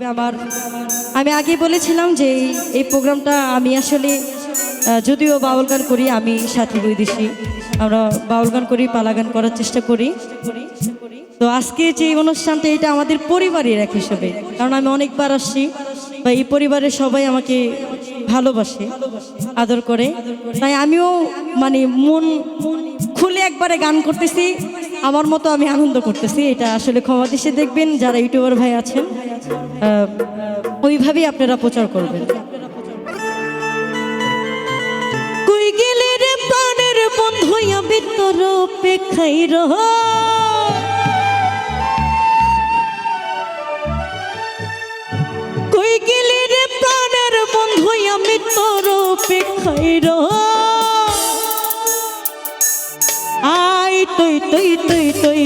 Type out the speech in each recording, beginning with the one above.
লাগবে আমার। আমি আগে বলেছিলাম যে এই- প্রোগ্রামটা আমি আসলে যদিও বাউল গান করি, আমি সাথী দুই দিশি। আমরা বাউল গান করি, পালা গান করার চেষ্টা করি। তো আজকে যে অনুষ্ঠানটা, এটা আমাদের পরিবারের এক হিসেবে। কারণ আমি অনেকবার আসছি বা এই পরিবারের সবাই আমাকে ভালোবাসে, আদর করে। তাই আমিও মানে মন খুলে একবারে গান করতেছি। আমার মতো আমি আনন্দ করতেছি, এটা আসলে ক্ষমা দেশে দেখবেন, যারা ইউটিউবার ভাই আছেন ওইভাবেই আপনারা প্রচার করবেন। বন্ধু অপেক্ষায় রহ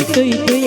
তুই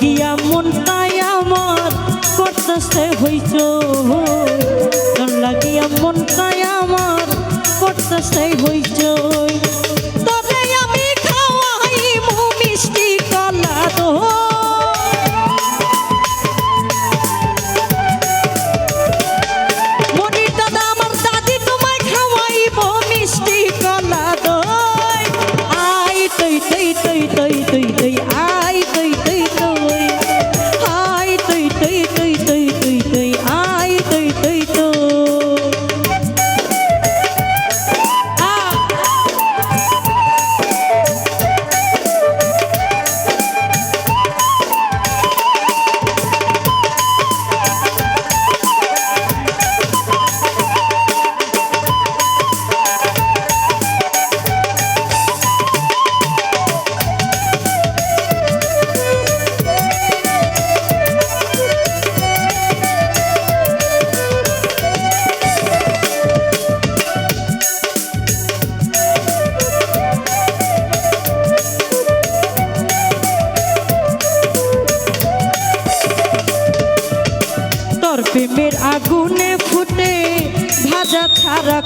তোর মন তাই আমার করতেছে হইছ। লাগিয়া মন তাই আমার করতেছে হইছ।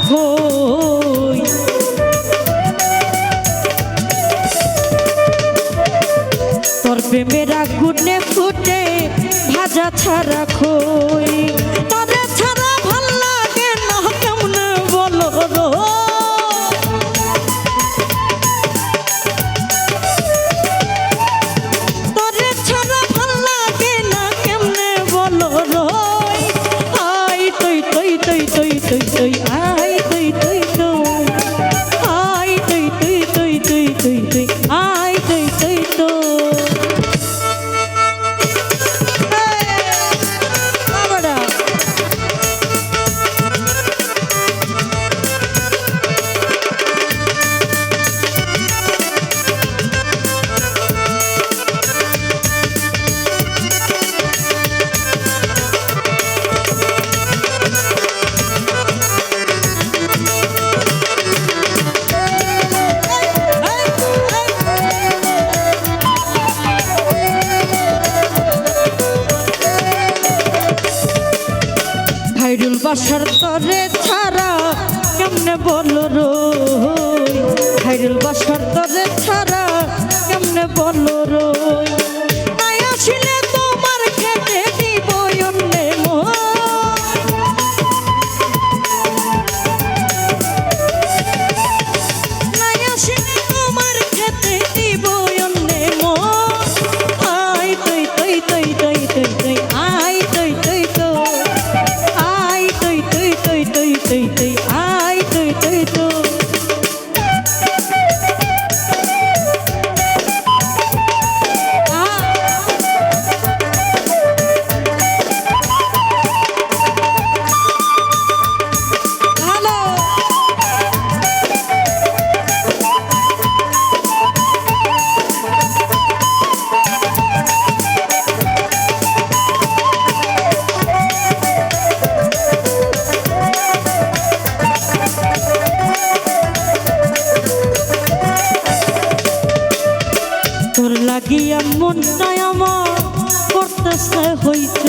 খই তোর প্রেমের আগুনে ফুটে ভাজা ছাড়া খই। কেমন বলো আই তুই তুই তুই তুই তুই তুই আই বাসার তরে ছাড়া কেমনে বলো রো? হাইরুল বাসার তরে ছাড়া কেমনে বলো রই তোর লাগিয়া মনটাই আমার করতেছে হইত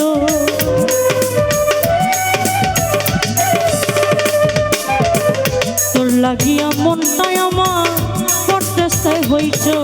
তোর লাগিয়া মনটাই আমার করতেছে হইতো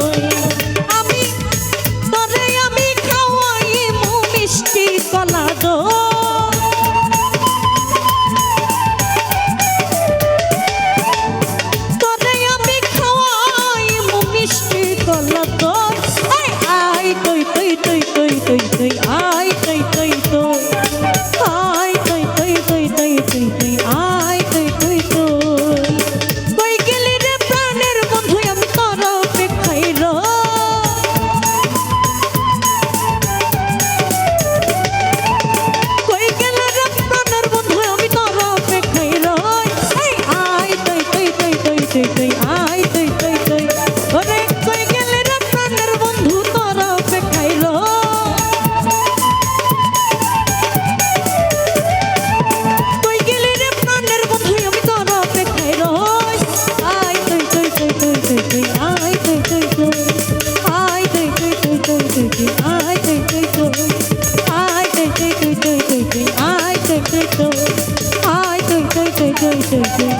对手机